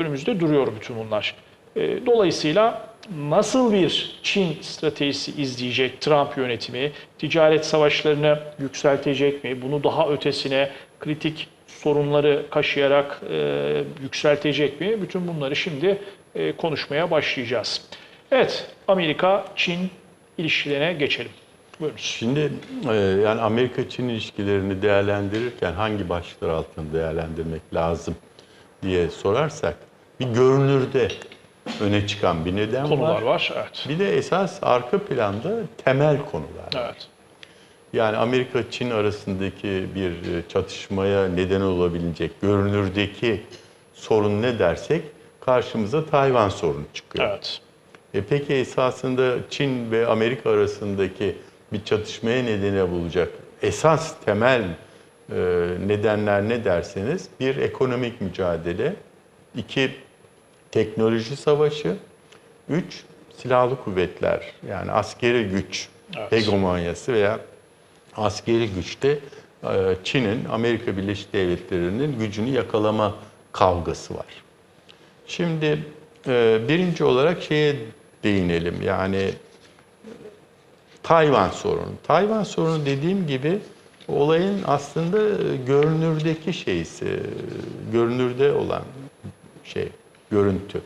önümüzde duruyor bütün bunlar. E, Dolayısıyla nasıl bir Çin stratejisi izleyecek Trump yönetimi? Ticaret savaşlarını yükseltecek mi? Bunu daha ötesine kritik sorunları kaşıyarak e, yükseltecek mi? Bütün bunları şimdi e, konuşmaya başlayacağız. Evet, Amerika-Çin ilişkilerine geçelim. Buyurunuz. Şimdi e, yani Amerika-Çin ilişkilerini değerlendirirken hangi başlıklar altında değerlendirmek lazım diye sorarsak bir görünürde öne çıkan bir neden Konular var. var. Evet. Bir de esas arka planda temel konular. var. Evet. Yani Amerika-Çin arasındaki bir e, çatışmaya neden olabilecek görünürdeki sorun ne dersek karşımıza Tayvan sorunu çıkıyor. Evet. E peki esasında Çin ve Amerika arasındaki bir çatışmaya nedeni bulacak esas temel e, nedenler ne derseniz bir ekonomik mücadele, iki teknoloji savaşı, üç silahlı kuvvetler yani askeri güç Evet. hegemonyası veya askeri güçte e, Çin'in Amerika Birleşik Devletleri'nin gücünü yakalama kavgası var. Şimdi e, birinci olarak şeye değinelim. Yani Tayvan sorunu. Tayvan sorunu dediğim gibi olayın aslında görünürdeki şeysi, görünürde olan şey, görüntü.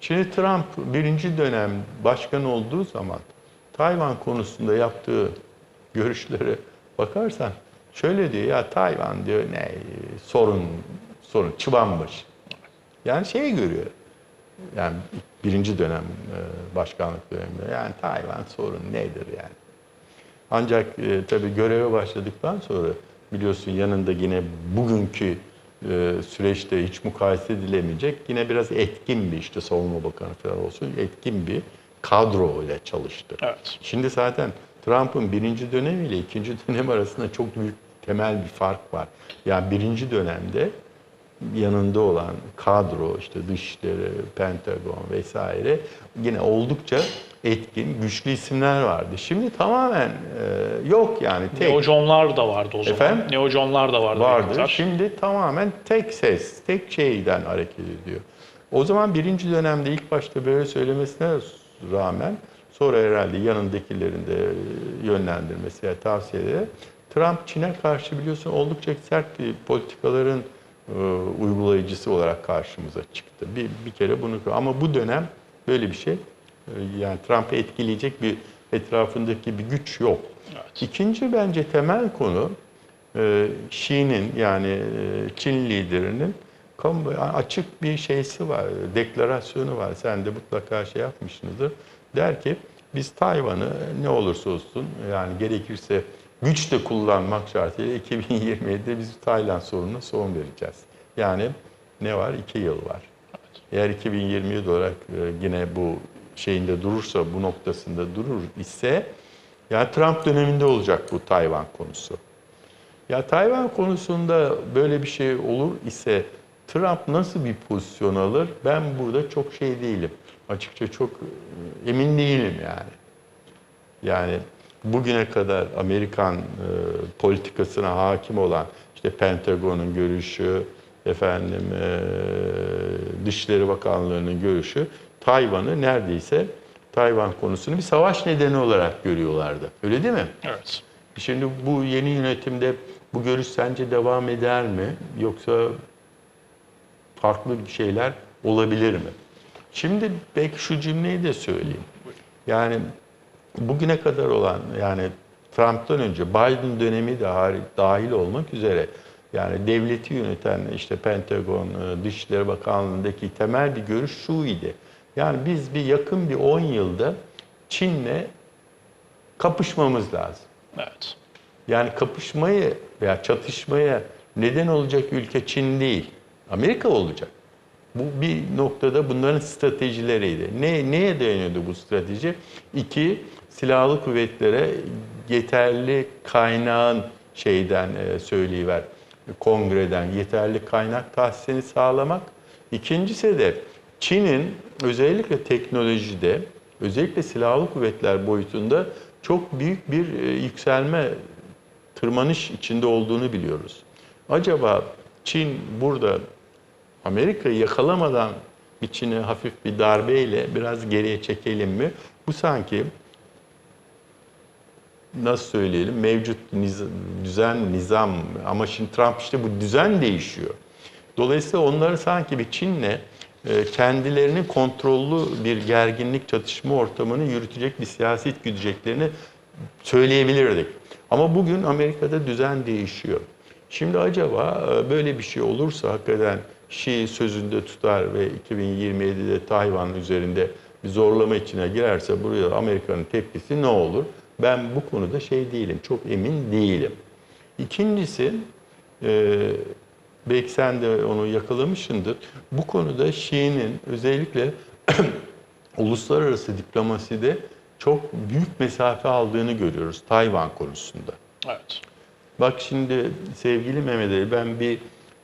Şimdi Trump birinci dönem başkan olduğu zaman Tayvan konusunda yaptığı görüşlere bakarsan şöyle diyor ya Tayvan diyor ne sorun sorun çıbanmış. Yani şey görüyor. Yani birinci dönem e, başkanlık döneminde yani Tayvan sorun nedir yani. Ancak e, tabii göreve başladıktan sonra biliyorsun yanında yine bugünkü süreçte hiç mukayese edilemeyecek yine biraz etkin bir işte savunma bakanı falan olsun etkin bir kadro ile çalıştı. Evet. Şimdi zaten Trump'ın birinci dönemiyle ikinci dönem arasında çok büyük temel bir fark var. Yani birinci dönemde yanında olan kadro, işte dışişleri, Pentagon vesaire yine oldukça etkin, güçlü isimler vardı. Şimdi tamamen e, yok yani tek Neoconlar da vardı o zaman. Efendim? Neoconlar da vardı. vardı. Şimdi tamamen tek ses, tek şeyden hareket ediyor. O zaman birinci dönemde ilk başta böyle söylemesine rağmen sonra herhalde yanındakilerin de yönlendirmesi veya tavsiyeleri Trump Çin'e karşı biliyorsun oldukça sert bir politikaların e, uygulayıcısı olarak karşımıza çıktı. Bir, bir kere bunu ama bu dönem böyle bir şey yani Trump'ı etkileyecek bir etrafındaki bir güç yok. Evet. İkinci bence temel konu e, Xi'nin yani e, Çin liderinin açık bir şeysi var, deklarasyonu var. Sen de mutlaka şey yapmışsınızdır. Der ki biz Tayvan'ı ne olursa olsun yani gerekirse güç de kullanmak şartıyla 2027'de biz Tayland sorununa son vereceğiz. Yani ne var? İki yıl var. Eğer 2027 olarak e, yine bu şeyinde durursa, bu noktasında durur ise yani Trump döneminde olacak bu Tayvan konusu. Ya Tayvan konusunda böyle bir şey olur ise Trump nasıl bir pozisyon alır? Ben burada çok şey değilim. Açıkça çok e, emin değilim yani. Yani bugüne kadar Amerikan e, politikasına hakim olan işte Pentagon'un görüşü, efendim e, Dışişleri Bakanlığı'nın görüşü Tayvan'ı neredeyse Tayvan konusunu bir savaş nedeni olarak görüyorlardı. Öyle değil mi? Evet. Şimdi bu yeni yönetimde bu görüş sence devam eder mi? Yoksa farklı bir şeyler olabilir mi? Şimdi belki şu cümleyi de söyleyeyim. Yani bugüne kadar olan yani Trump'tan önce Biden dönemi de dahil olmak üzere yani devleti yöneten işte Pentagon, e, Dışişleri Bakanlığı'ndaki temel bir görüş şu idi. Yani biz bir yakın bir 10 yılda Çin'le kapışmamız lazım. Evet. Yani kapışmayı veya çatışmaya neden olacak ülke Çin değil, Amerika olacak. Bu bir noktada bunların stratejileriydi. Ne, neye dayanıyordu bu strateji? İki, silahlı kuvvetlere yeterli kaynağın şeyden e, söyleyiver, kongreden yeterli kaynak tahsisini sağlamak. İkincisi de Çin'in özellikle teknolojide, özellikle silahlı kuvvetler boyutunda çok büyük bir e, yükselme tırmanış içinde olduğunu biliyoruz. Acaba Çin burada Amerika'yı yakalamadan bir Çin'e hafif bir darbeyle biraz geriye çekelim mi? Bu sanki nasıl söyleyelim mevcut düzen, nizam ama şimdi Trump işte bu düzen değişiyor. Dolayısıyla onları sanki bir Çin'le e, kendilerinin kontrollü bir gerginlik çatışma ortamını yürütecek bir siyaset güdeceklerini söyleyebilirdik. Ama bugün Amerika'da düzen değişiyor. Şimdi acaba e, böyle bir şey olursa hakikaten Şii sözünde tutar ve 2027'de Tayvan üzerinde bir zorlama içine girerse buraya Amerika'nın tepkisi ne olur? Ben bu konuda şey değilim, çok emin değilim. İkincisi, e, belki sen de onu yakalamışsındır. Bu konuda Şii'nin özellikle uluslararası diplomaside çok büyük mesafe aldığını görüyoruz Tayvan konusunda. Evet. Bak şimdi sevgili Mehmet Ali ben bir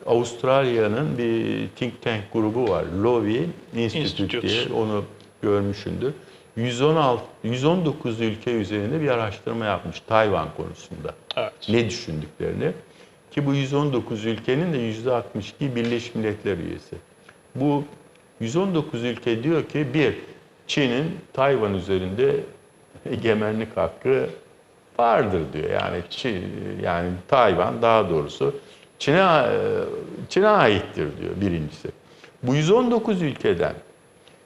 Avustralya'nın bir think tank grubu var. Lowy Institute, Institute. diye onu görmüşündür. 116 119 ülke üzerinde bir araştırma yapmış Tayvan konusunda. Evet. Ne düşündüklerini ki bu 119 ülkenin de %62 Birleşmiş Milletler üyesi. Bu 119 ülke diyor ki bir Çin'in Tayvan üzerinde egemenlik hakkı vardır diyor. Yani Çin, yani Tayvan daha doğrusu Çin'e Çin'e aittir diyor birincisi. Bu 119 ülkeden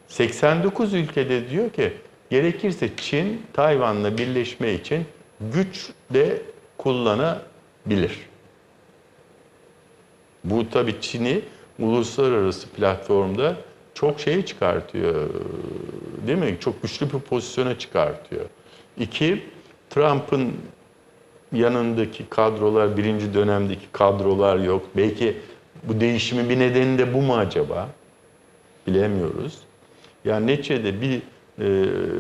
89 ülkede diyor ki gerekirse Çin Tayvan'la birleşme için güç de kullanabilir. Bu tabii Çin'i uluslararası platformda çok şey çıkartıyor. Değil mi? Çok güçlü bir pozisyona çıkartıyor. İki, Trump'ın yanındaki kadrolar, birinci dönemdeki kadrolar yok. Belki bu değişimin bir nedeni de bu mu acaba? Bilemiyoruz. Yani neticede bir e,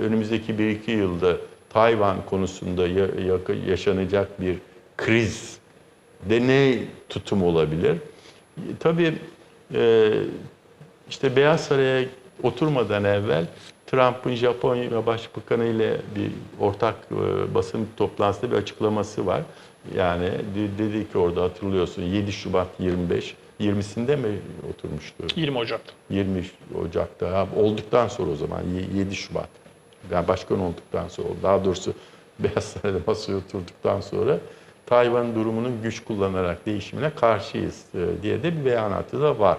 önümüzdeki bir iki yılda Tayvan konusunda ya- ya- yaşanacak bir kriz de ne tutum olabilir? Tabii e, işte Beyaz Saray'a oturmadan evvel Trump'ın Japonya Başbakanı ile bir ortak e, basın toplantısında bir açıklaması var. Yani de- dedi ki orada hatırlıyorsun 7 Şubat 25 20'sinde mi oturmuştu? 20 Ocak'ta. 20 Ocak'ta ha, olduktan sonra o zaman y- 7 Şubat. Yani başkan olduktan sonra daha doğrusu Beyaz Saray'da masaya oturduktan sonra Tayvan durumunun güç kullanarak değişimine karşıyız e, diye de bir beyanatı da var.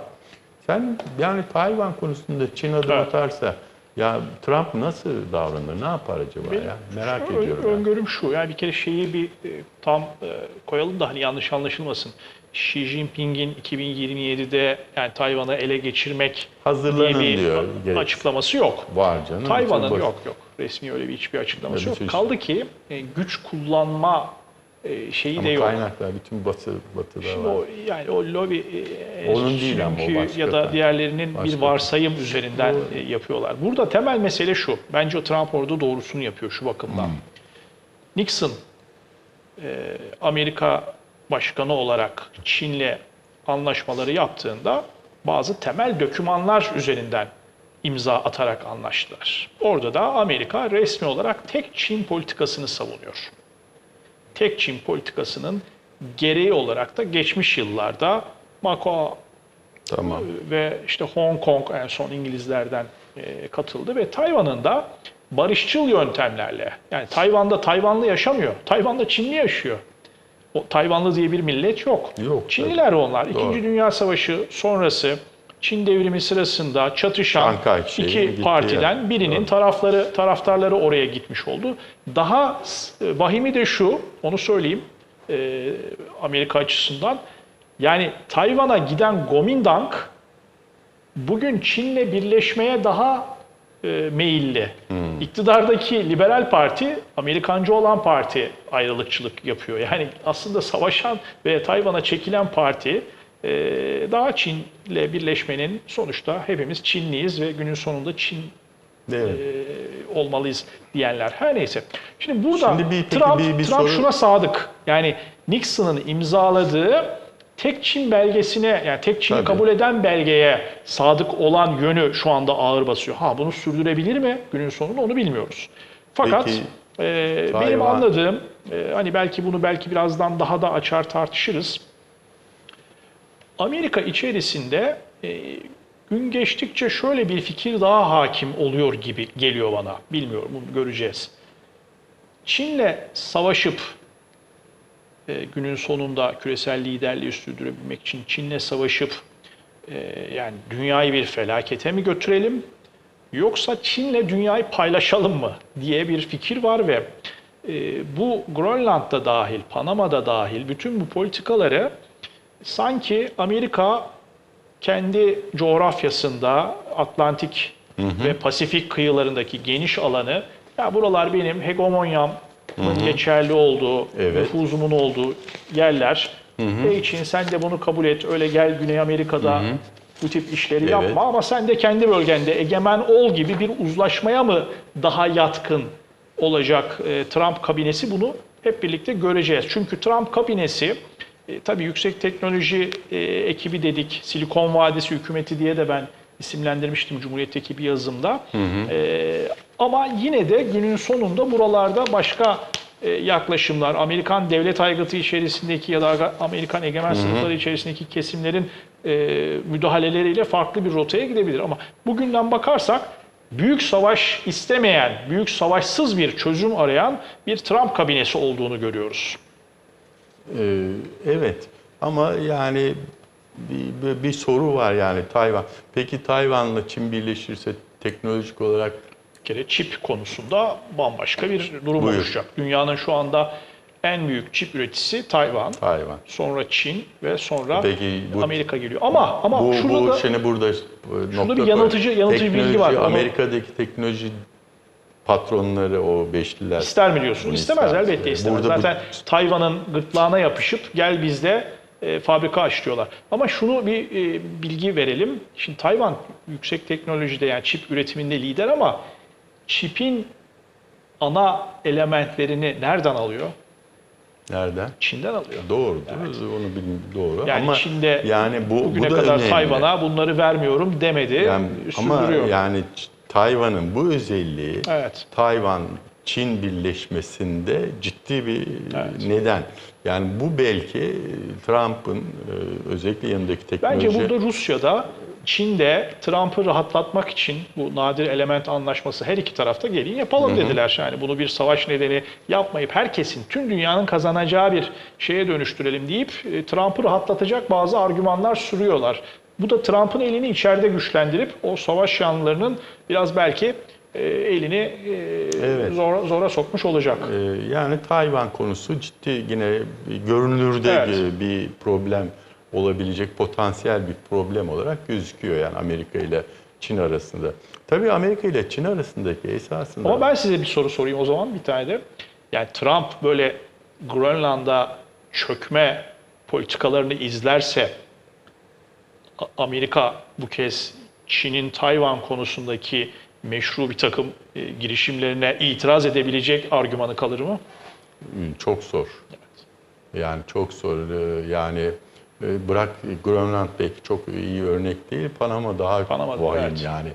Sen yani Tayvan konusunda Çin adım Evet. atarsa ya Trump nasıl davranır? Ne yapar acaba Benim ya? Merak şu ediyorum. ön- yani. Öngörüm şu. Yani bir kere şeyi bir e, tam e, koyalım da hani yanlış anlaşılmasın. Xi Jinping'in 2027'de yani Tayvan'ı ele geçirmek diye Hazırlanın bir diyor. açıklaması yok. Var canım. Tayvan'ın yok yok. Resmi öyle bir hiçbir açıklaması Öyle yok. şey Kaldı ki e, güç kullanma şeyi Ama de yok. kaynaklar bütün batı batıda Şimdi var. o yani o lobi e, Onun değil ama o başka ya da diğerlerinin Başka. bir varsayım üzerinden Doğru. e, yapıyorlar. Burada temel mesele şu. Bence o Trump orada doğrusunu yapıyor şu bakımdan. Hmm. Nixon e, Amerika başkanı olarak Çin'le anlaşmaları yaptığında bazı temel dokümanlar üzerinden imza atarak anlaştılar. Orada da Amerika resmi olarak tek Çin politikasını savunuyor tek Çin politikasının gereği olarak da geçmiş yıllarda Macao Tamam. ve işte Hong Kong en son İngilizlerden e, katıldı ve Tayvan'ın da barışçıl yöntemlerle yani Tayvan'da Tayvanlı yaşamıyor. Tayvan'da Çinli yaşıyor. O Tayvanlı diye bir millet yok. Yok, Çinliler onlar. İkinci Doğru. Dünya Savaşı sonrası Çin devrimi sırasında çatışan şeyi iki gitti partiden yani. birinin tarafları taraftarları oraya gitmiş oldu. Daha s- vahimi de şu, onu söyleyeyim e, Amerika açısından. Yani Tayvan'a giden Kuomintang bugün Çin'le birleşmeye daha e, meyilli. Hmm. İktidardaki liberal parti, Amerikancı olan parti ayrılıkçılık yapıyor. Yani aslında savaşan ve Tayvan'a çekilen parti e, daha Çin'le birleşmenin sonuçta hepimiz Çinliyiz ve günün sonunda Çin Evet. e, olmalıyız diyenler. Her neyse. Şimdi burada Şimdi bir- peki Trump, bir- bir Trump soru- şuna sadık. Yani Nixon'ın imzaladığı tek Çin belgesine yani tek Çin'i Tabii. kabul eden belgeye sadık olan yönü şu anda ağır basıyor. Ha bunu sürdürebilir mi günün sonunda onu bilmiyoruz. Fakat Peki, e, benim Tayvan- anladığım e, hani belki bunu belki birazdan daha da açar tartışırız. Amerika içerisinde e, gün geçtikçe şöyle bir fikir daha hakim oluyor gibi geliyor bana. Bilmiyorum bunu göreceğiz. Çin'le savaşıp e, günün sonunda küresel liderliği sürdürebilmek için Çin'le savaşıp e, yani dünyayı bir felakete mi götürelim yoksa Çin'le dünyayı paylaşalım mı diye bir fikir var ve e, bu Grönland'da dahil, Panama'da dahil bütün bu politikaları sanki Amerika kendi coğrafyasında Atlantik ve Pasifik kıyılarındaki geniş alanı ya buralar benim hegemonyam geçerli olduğu, Evet. nüfuzumun olduğu yerler. Ve için sen de bunu kabul et. Öyle gel Güney Amerika'da bu tip işleri Evet. yapma ama sen de kendi bölgende egemen ol gibi bir uzlaşmaya mı daha yatkın olacak e, Trump kabinesi bunu hep birlikte göreceğiz. Çünkü Trump kabinesi e, tabii yüksek teknoloji e, ekibi dedik, Silikon Vadisi hükümeti diye de ben isimlendirmiştim Cumhuriyet'teki bir yazımda. E, ama yine de günün sonunda buralarda başka e, yaklaşımlar, Amerikan devlet aygıtı içerisindeki ya da Amerikan egemen sınıfları içerisindeki kesimlerin e, müdahaleleriyle farklı bir rotaya gidebilir. Ama bugünden bakarsak büyük savaş istemeyen, büyük savaşsız bir çözüm arayan bir Trump kabinesi olduğunu görüyoruz. Ee, evet ama yani bir, bir, soru var yani Tayvan. Peki Tayvan'la Çin birleşirse teknolojik olarak Bir kere çip konusunda bambaşka bir durum Buyur. oluşacak. Dünyanın şu anda en büyük çip üreticisi Tayvan. Tayvan. Sonra Çin ve sonra Peki bu- Amerika geliyor. Ama ama bu, şurada bu da burada e, nokta bir yanıltıcı- yanıltıcı bilgi var. Amerika'daki teknoloji patronları o beşliler. İster mi diyorsun? İstemez ister. elbette istemez. Burada bu- Zaten Tayvan'ın gırtlağına yapışıp gel bizde e, fabrika aç diyorlar. Ama şunu bir e, bilgi verelim. Şimdi Tayvan yüksek teknolojide yani çip üretiminde lider ama çipin ana elementlerini nereden alıyor? Nereden? Çin'den alıyor. Doğrudur. Onu bilmiyorum. Doğru. Yani ama Çin'de yani bu, Bugüne bu da kadar önemli. Tayvan'a bunları vermiyorum demedi. Yani, ama yani Tayvan'ın bu özelliği Evet. Tayvan Çin birleşmesinde ciddi bir Evet. neden. Yani bu belki Trump'ın e, özellikle yanındaki teknoloji Bence burada Rusya'da Çin'de Trump'ı rahatlatmak için bu nadir element anlaşması her iki tarafta gelin yapalım dediler. Yani bunu bir savaş nedeni yapmayıp herkesin, tüm dünyanın kazanacağı bir şeye dönüştürelim deyip e, Trump'ı rahatlatacak bazı argümanlar sürüyorlar. Bu da Trump'ın elini içeride güçlendirip o savaş yanlılarının biraz belki e, elini e, Evet. zora, zora sokmuş olacak. Ee, Yani Tayvan konusu ciddi yine görünürde Evet. bir problem olabilecek potansiyel bir problem olarak gözüküyor yani Amerika ile Çin arasında. Tabii Amerika ile Çin arasındaki esasında Ama ben size bir soru sorayım o zaman bir tane de. Yani Trump böyle Grönland'a çökme politikalarını izlerse Amerika bu kez Çin'in Tayvan konusundaki meşru bir takım e, girişimlerine itiraz edebilecek argümanı kalır mı? çok zor. Yani çok zor. Ee, Yani e, bırak Grönland belki çok iyi örnek değil. Panama daha Panama, vahim evet. yani.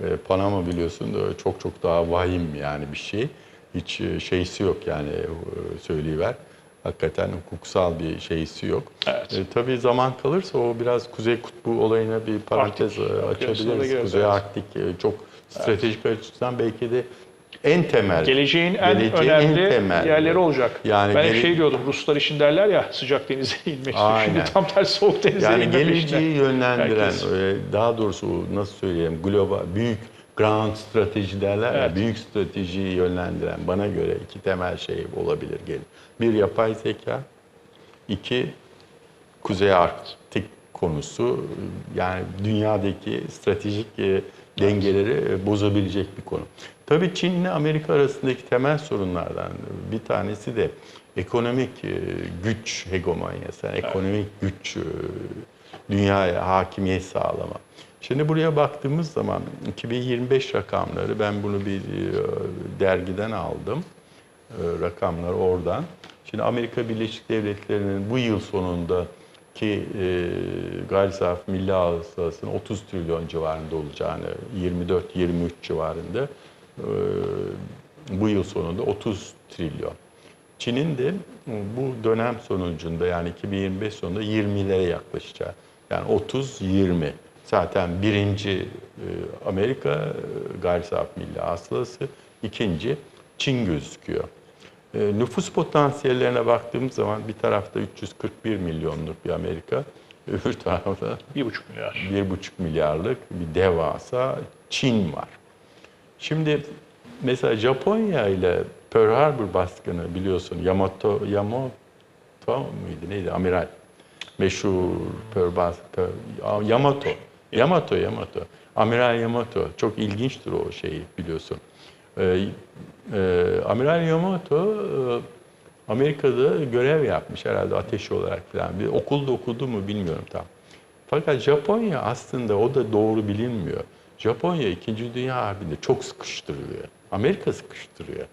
E, Panama biliyorsun çok çok daha vahim yani bir şey. Hiç e, şeysi yok yani e, söyleyiver. Hakikaten hukuksal bir şeysi yok. Evet. E, tabii zaman kalırsa o biraz Kuzey Kutbu olayına bir parantez Arktik e, açabiliriz. Kuzey evet. Arktik e, çok stratejik açıdan belki de en temel. Geleceğin en geleceğin önemli temel. yerleri olacak. Yani ben gele- şey diyordum, Ruslar için derler ya sıcak denize inmek. Şimdi tam tersi soğuk denize Yani inme peşinde. geleceği yönlendiren, Herkes. e, daha doğrusu nasıl söyleyeyim, global, büyük grand strateji derler ya, Evet. büyük stratejiyi yönlendiren bana göre iki temel şey olabilir gelin. Bir yapay zeka, iki Kuzey Arktik konusu yani dünyadaki stratejik e, dengeleri e, bozabilecek bir konu. Tabii Çin ile Amerika arasındaki temel sorunlardan bir tanesi de ekonomik e, güç hegemonyası, yani ekonomik güç, dünyaya hakimiyet sağlama. Şimdi buraya baktığımız zaman 2025 rakamları ben bunu bir e, dergiden aldım. E, rakamlar oradan. Şimdi Amerika Birleşik Devletleri'nin bu yıl sonundaki e, gayri safi milli hasılasının 30 trilyon civarında olacağını, 24-23 civarında e, bu yıl sonunda 30 trilyon. Çin'in de bu dönem sonucunda yani 2025 sonunda 20'lere yaklaşacağı. Yani 30-20 Zaten birinci e, Amerika e, gayri safi milli hasılası, ikinci Çin gözüküyor. E, nüfus potansiyellerine baktığımız zaman bir tarafta 341 milyonluk bir Amerika, öbür tarafta 1,5 milyar. 1,5 milyarlık bir devasa Çin var. Şimdi mesela Japonya ile Pearl Harbor baskını biliyorsun Yamato Yamato muydu neydi amiral meşhur Pearl Pearl- Yamato Yamato Yamato Amiral Yamato çok ilginçtir o şeyi biliyorsun. Ee, e, Amiral Yamato e, Amerika'da görev yapmış herhalde ateşi olarak falan. Bir okulda okudu mu bilmiyorum tam. Fakat Japonya aslında o da doğru bilinmiyor. Japonya 2. Dünya Harbi'nde çok sıkıştırılıyor. Amerika sıkıştırıyor.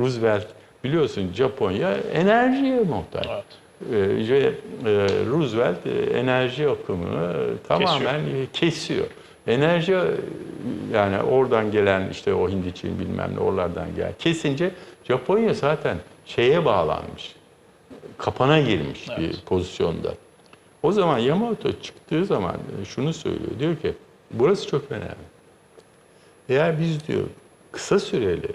Roosevelt biliyorsun Japonya enerjiye muhtaç. Evet. Ee, şey, e, Roosevelt e, enerji akımını tamamen kesiyor. kesiyor. Enerji e, yani oradan gelen işte o Hindi Çin bilmem ne oralardan gel. Kesince Japonya zaten şeye bağlanmış. Kapana girmiş bir Evet. pozisyonda. O zaman Yamamoto çıktığı zaman e, şunu söylüyor. Diyor ki burası çok önemli. Eğer biz diyor kısa süreli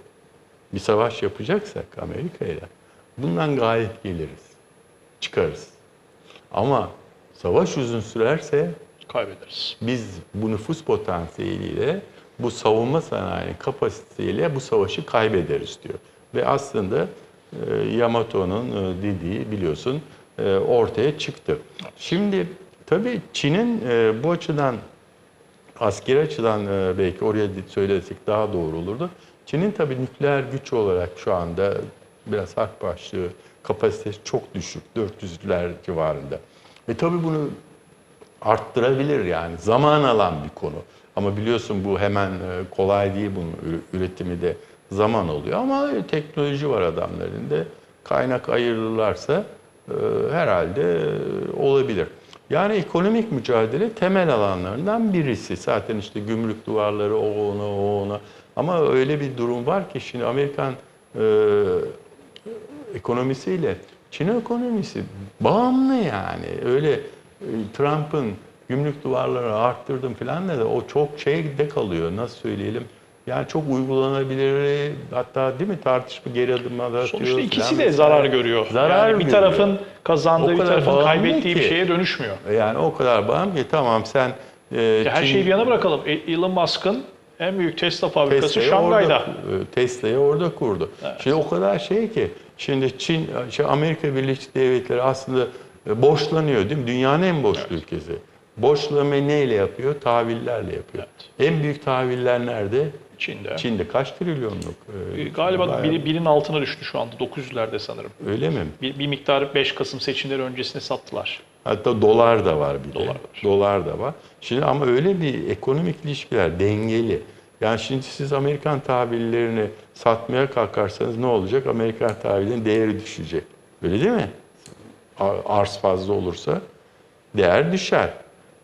bir savaş yapacaksak Amerika ile bundan galip geliriz. Çıkarız. Ama savaş uzun sürerse Kaybederiz. biz bu nüfus potansiyeliyle, bu savunma sanayinin kapasitesiyle bu savaşı kaybederiz diyor. Ve aslında e, Yamato'nun e, dediği biliyorsun e, ortaya çıktı. Şimdi tabii Çin'in e, bu açıdan askeri açıdan e, belki oraya söylesek daha doğru olurdu. Çin'in tabii nükleer güç olarak şu anda biraz hak başlığı kapasitesi çok düşük. 400'ler civarında. Ve tabii bunu arttırabilir yani. Zaman alan bir konu. Ama biliyorsun bu hemen e, kolay değil bunun üretimi de zaman oluyor. Ama teknoloji var adamların da. Kaynak ayırırlarsa e, herhalde e, olabilir. Yani ekonomik mücadele temel alanlarından birisi. Zaten işte gümrük duvarları o ona o ona. Ama öyle bir durum var ki şimdi Amerikan e, ekonomisiyle Çin ekonomisi bağımlı yani. Öyle e, Trump'ın gümrük duvarları arttırdım falan da o çok şeyde kalıyor. Nasıl söyleyelim? Yani çok uygulanabilir hatta değil mi tartışma geri adımlar atıyor. Sonuçta ikisi de zarar görüyor. Zarar yani bir görüyor. tarafın kazandığı, bir tarafın kaybettiği bir ki. şeye dönüşmüyor. Yani o kadar bağımlı ki tamam sen e, Her Çin- şeyi bir yana bırakalım. E- Elon Musk'ın en büyük Tesla fabrikası Tesla'yı Şangay'da. Orada, e, Tesla'yı orada kurdu. Şimdi o kadar şey ki şimdi Çin, şey Amerika Birleşik Devletleri aslında e, borçlanıyor değil mi? Dünyanın en borçlu ülkesi. Borçlamayı neyle yapıyor? Tahvillerle yapıyor. En büyük tahviller nerede? Çin'de. Çin'de kaç trilyonluk? E, e, Galiba bayağı- biri, birinin altına düştü şu anda. 900'lerde sanırım. Öyle mi? Bir, bir miktarı 5 Kasım seçimleri öncesine sattılar. Hatta dolar da var bir de. Dolar var. Dolar da var. Şimdi ama öyle bir ekonomik ilişkiler dengeli. Yani şimdi siz Amerikan tahvillerini satmaya kalkarsanız ne olacak? Amerikan tahvillerinin değeri düşecek. Öyle değil mi? Ar- Arz fazla olursa değer düşer.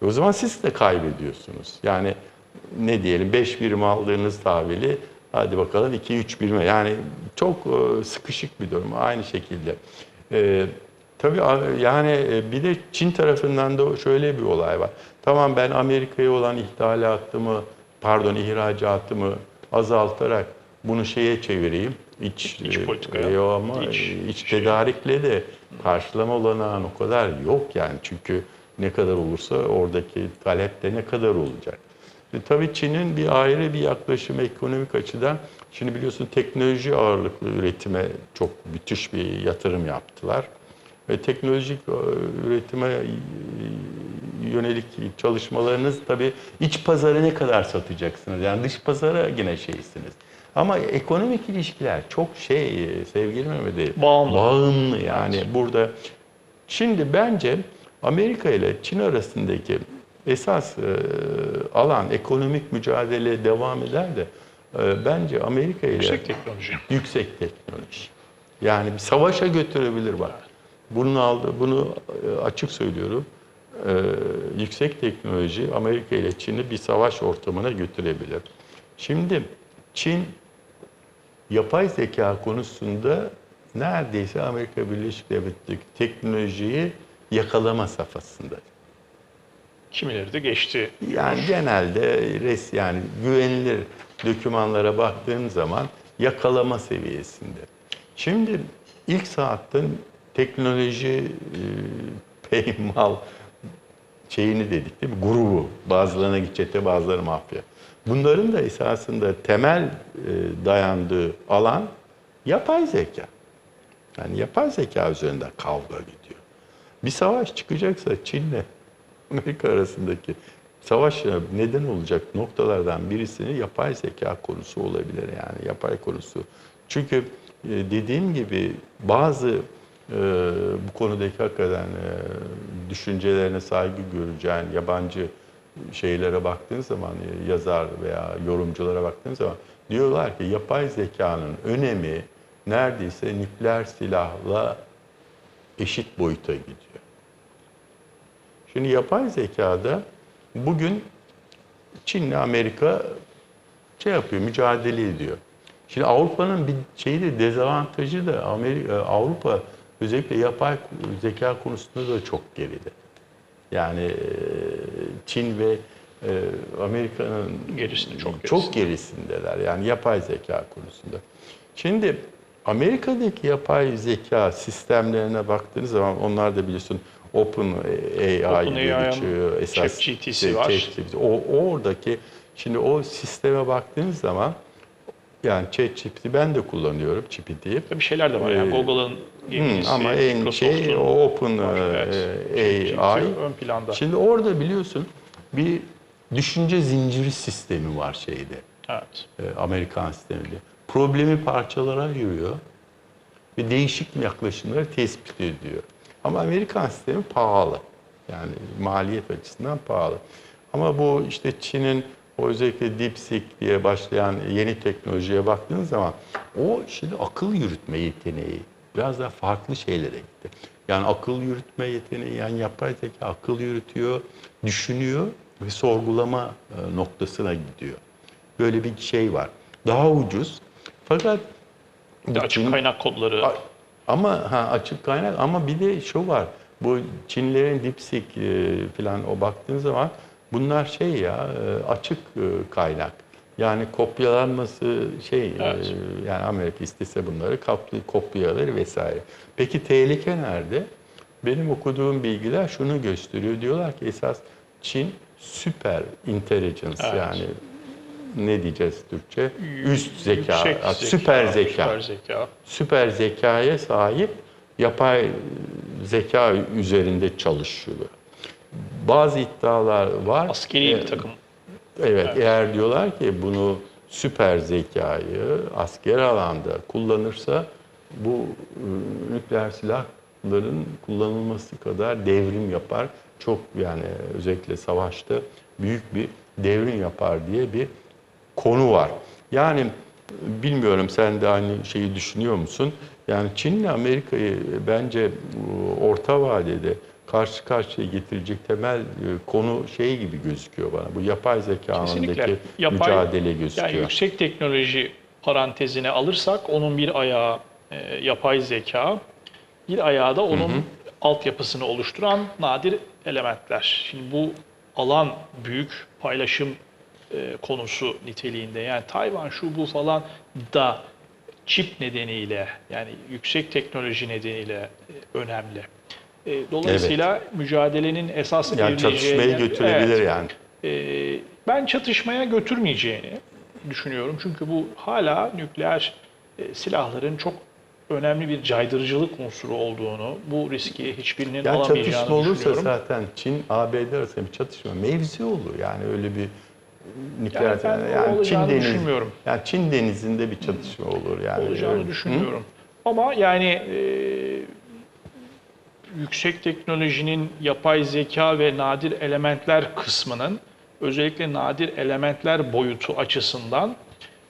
E O zaman siz de kaybediyorsunuz. Yani ne diyelim 5 birim aldığınız tahvili hadi bakalım 2-3 birime. Yani çok e, sıkışık bir durum aynı şekilde. E, tabii yani e, bir de Çin tarafından da şöyle bir olay var. Tamam ben Amerika'ya olan ithalatımı pardon ihracatımı azaltarak bunu şeye çevireyim. İç, İç politikaya. e, ama İç iç, tedarikle de karşılama olanağın o kadar yok yani. Çünkü ne kadar olursa oradaki talep de ne kadar olacak. E, tabii Çin'in bir ayrı bir yaklaşımı ekonomik açıdan. Şimdi biliyorsun teknoloji ağırlıklı üretime çok müthiş bir yatırım yaptılar. Ve teknolojik e, üretime e, yönelik çalışmalarınız tabii iç pazara ne kadar satacaksınız? Yani dış pazara yine şeysiniz. Ama ekonomik ilişkiler çok şey e, sevgili Mehmet Ali, Bağımlı. Bağımlı yani burada. Şimdi bence Amerika ile Çin arasındaki esas e, alan ekonomik mücadele devam eder de e, bence Amerika ile Yüksek teknoloji. yüksek teknoloji. Yani bir savaşa götürebilir bak. Bunun aldı, bunu e, açık söylüyorum. E, yüksek teknoloji Amerika ile Çin'i bir savaş ortamına götürebilir. Şimdi Çin yapay zeka konusunda neredeyse Amerika Birleşik Devletleri teknolojiyi yakalama safhasında. Kimileri de geçti. Yani genelde res yani güvenilir dokümanlara baktığın zaman yakalama seviyesinde. Şimdi ilk saatten teknoloji e, peymal şeyini dedik değil mi? Grubu. Bazılarına çete, bazıları mafya. Bunların da esasında temel e, dayandığı alan yapay zeka. Yani yapay zeka üzerinde kavga gidiyor. Bir savaş çıkacaksa Çin'le Amerika arasındaki savaş neden olacak noktalardan birisini yapay zeka konusu olabilir yani yapay konusu. Çünkü e, dediğim gibi bazı e, bu konudaki hakikaten e, düşüncelerine saygı göreceğin yabancı şeylere baktığın zaman e, yazar veya yorumculara baktığın zaman diyorlar ki yapay zekanın önemi neredeyse nükleer silahla eşit boyuta gidiyor. Şimdi yapay zekada bugün Çin'le Amerika şey yapıyor, mücadele ediyor. Şimdi Avrupa'nın bir şeyi de dezavantajı da Amerika, Avrupa özellikle yapay zeka konusunda da çok geride. Yani e, Çin ve e, Amerika'nın Gerisinde, çok çok gerisindeler. Yani yapay zeka konusunda. Şimdi Amerika'daki yapay zeka sistemlerine baktığınız zaman onlar da biliyorsun Open AI OpenAI'ın diye geçiyor. Esas şey, var. ChatGPT. O, o oradaki şimdi o sisteme baktığınız zaman yani ChatGPT ben de kullanıyorum GPT'yi. Bir şeyler de var yani Ee, Google'ın yenisi, ama en şey Open var, evet. AI. Ön planda. Şimdi orada biliyorsun bir düşünce zinciri sistemi var şeyde. Evet. e, Amerikan sisteminde. Problemi parçalara ayırıyor ve değişik yaklaşımları tespit ediyor. Ama Amerikan sistemi pahalı. Yani maliyet açısından pahalı. Ama bu işte Çin'in o özellikle DeepSeek diye başlayan yeni teknolojiye baktığınız zaman o şimdi akıl yürütme yeteneği biraz daha farklı şeylere gitti. Yani akıl yürütme yeteneği yani yapay zeka akıl yürütüyor, düşünüyor ve sorgulama e, noktasına gidiyor. Böyle bir şey var. Daha ucuz. Fakat de açık Çin- kaynak kodları. Ama ha, açık kaynak ama bir de şu var. Bu Çinlilerin DeepSeek e, falan o baktığın zaman bunlar şey ya e, açık e, kaynak. Yani kopyalanması şey e, Evet. yani Amerika istese bunları kopyalar vesaire. Peki tehlike nerede? Benim okuduğum bilgiler şunu gösteriyor. Diyorlar ki esas Çin süper intelligence Evet. yani ne diyeceğiz Türkçe? Üst zeka, ha, süper zeka Süper zeka. süper zekaya sahip yapay zeka üzerinde çalışıyor. Bazı iddialar var. Askeri bir takım. Evet, eğer diyorlar ki bunu süper zekayı asker alanda kullanırsa bu e, nükleer silahların kullanılması kadar devrim yapar. Çok yani özellikle savaşta büyük bir devrim yapar diye bir konu var. Yani bilmiyorum sen de aynı şeyi düşünüyor musun? Yani Çin'le Amerika'yı bence e, orta vadede karşı karşıya getirecek temel e, konu şey gibi gözüküyor bana. Bu yapay zeka alanındaki Yapay- mücadele gözüküyor. Yani yüksek teknoloji parantezine alırsak onun bir ayağı e, yapay zeka, bir ayağı da onun altyapısını oluşturan nadir elementler. Şimdi bu alan büyük paylaşım e, konusu niteliğinde. Yani Tayvan şu bu falan da çip nedeniyle yani yüksek teknoloji nedeniyle e, önemli. E, Dolayısıyla mücadelenin esas yani çatışmaya götürebilir Evet. yani. Ee, ben çatışmaya götürmeyeceğini düşünüyorum. Çünkü bu hala nükleer e, silahların çok önemli bir caydırıcılık unsuru olduğunu, bu riski hiçbirinin Yani alamayacağını çatışma olursa zaten Çin ABD arasında bir çatışma mevzi olur. Yani öyle bir nükleer Yani ben yani, Çin deniz düşünmüyorum. yani Çin denizinde bir çatışma olur yani. olacağını Öyle- düşünmüyorum. Ama yani e, yüksek teknolojinin yapay zeka ve nadir elementler kısmının özellikle nadir elementler boyutu açısından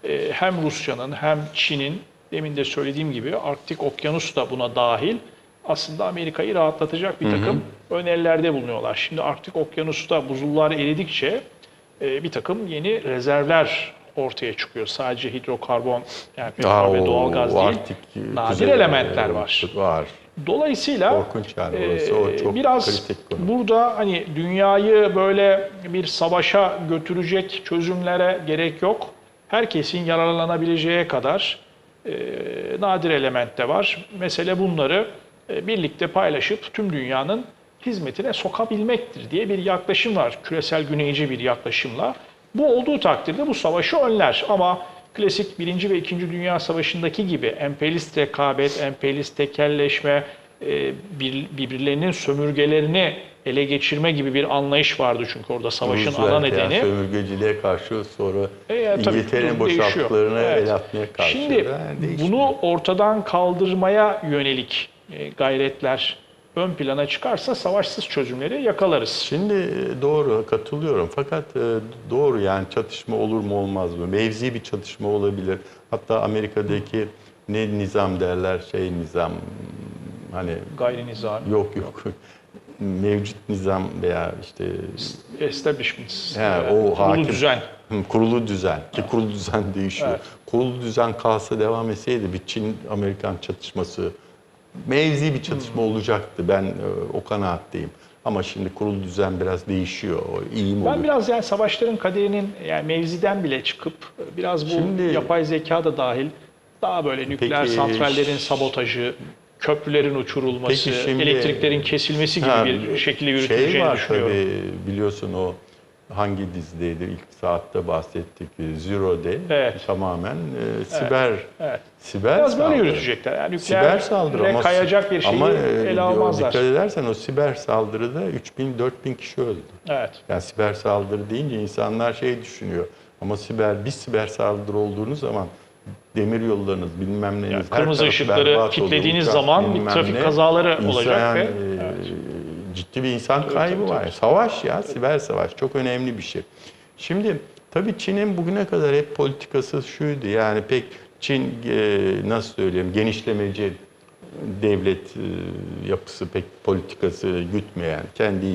e, hem Rusya'nın hem Çin'in demin de söylediğim gibi Arktik Okyanus da buna dahil aslında Amerika'yı rahatlatacak bir takım önerilerde bulunuyorlar. Şimdi Arktik Okyanus'ta buzullar eridikçe e, bir takım yeni rezervler ortaya çıkıyor. Sadece hidrokarbon yani petrol ve doğalgaz değil. Arktik, nadir elementler var. Var. Dolayısıyla Korkunç yani orası. O e, çok biraz kritik konu. burada hani dünyayı böyle bir savaşa götürecek çözümlere gerek yok. Herkesin yararlanabileceği kadar e, nadir element de var. Mesele bunları e, birlikte paylaşıp tüm dünyanın hizmetine sokabilmektir diye bir yaklaşım var. Küresel güneyci bir yaklaşımla. Bu olduğu takdirde bu savaşı önler. Ama klasik Birinci ve İkinci Dünya Savaşı'ndaki gibi emperyalist rekabet, emperyalist tekelleşme, e, bir- birbirlerinin sömürgelerini ele geçirme gibi bir anlayış vardı çünkü orada savaşın Roosevelt ana yani nedeni. sömürgeciliğe karşı sonra E, İngiltere'nin boşalttıklarına Evet. el atmaya karşı. Şimdi Yani bunu ortadan kaldırmaya yönelik e, gayretler ön plana çıkarsa savaşsız çözümleri yakalarız. Şimdi e, doğru katılıyorum fakat e, doğru yani çatışma olur mu olmaz mı? Mevzi bir çatışma olabilir. Hatta Amerika'daki ne nizam derler şey nizam hani Gayri nizami. yok yok mevcut nizam veya işte Establishments. He, e, o kurulu hakim. düzen. Hı, kurulu düzen ki kurulu düzen değişiyor. Evet. Kurulu düzen kalsa devam etseydi bir Çin-Amerikan çatışması mevzi bir çatışma olacaktı. Ben e, o kanaatteyim. Ama şimdi kurulu düzen biraz değişiyor. İyi mi Ben olur? biraz yani savaşların kaderinin yani mevziden bile çıkıp biraz bu Şimdi- yapay zeka da dahil daha böyle nükleer Peki, santrallerin sabotajı, köprülerin uçurulması, Peki şimdi- elektriklerin kesilmesi gibi Ha, bir şekilde Şey yürütüleceğini var düşünüyorum. tabii biliyorsun o hangi dizideydi ilk saatte bahsettik Zero Day Evet. tamamen e, siber Evet. siber Biraz böyle saldırı. yürütecekler. Yani Siber saldırı ama kayacak bir şeyi ama, e, ele almazlar. Dikkat edersen o siber saldırıda 3000 4000 kişi öldü. Evet. Yani siber saldırı deyince insanlar şey düşünüyor. Ama siber bir siber saldırı olduğunuz zaman demir yollarınız bilmem neniz Yani kırmızı ışıkları kilitlediğiniz zaman trafik ne. kazaları olacak ve- e, ciddi bir insan kaybı tabii, var. Savaş ya siber savaş çok önemli bir şey. Şimdi tabii Çin'in bugüne kadar hep politikası şuydu yani pek Çin e, nasıl söyleyeyim genişlemeci devlet e, yapısı pek politikası gütmeyen, kendi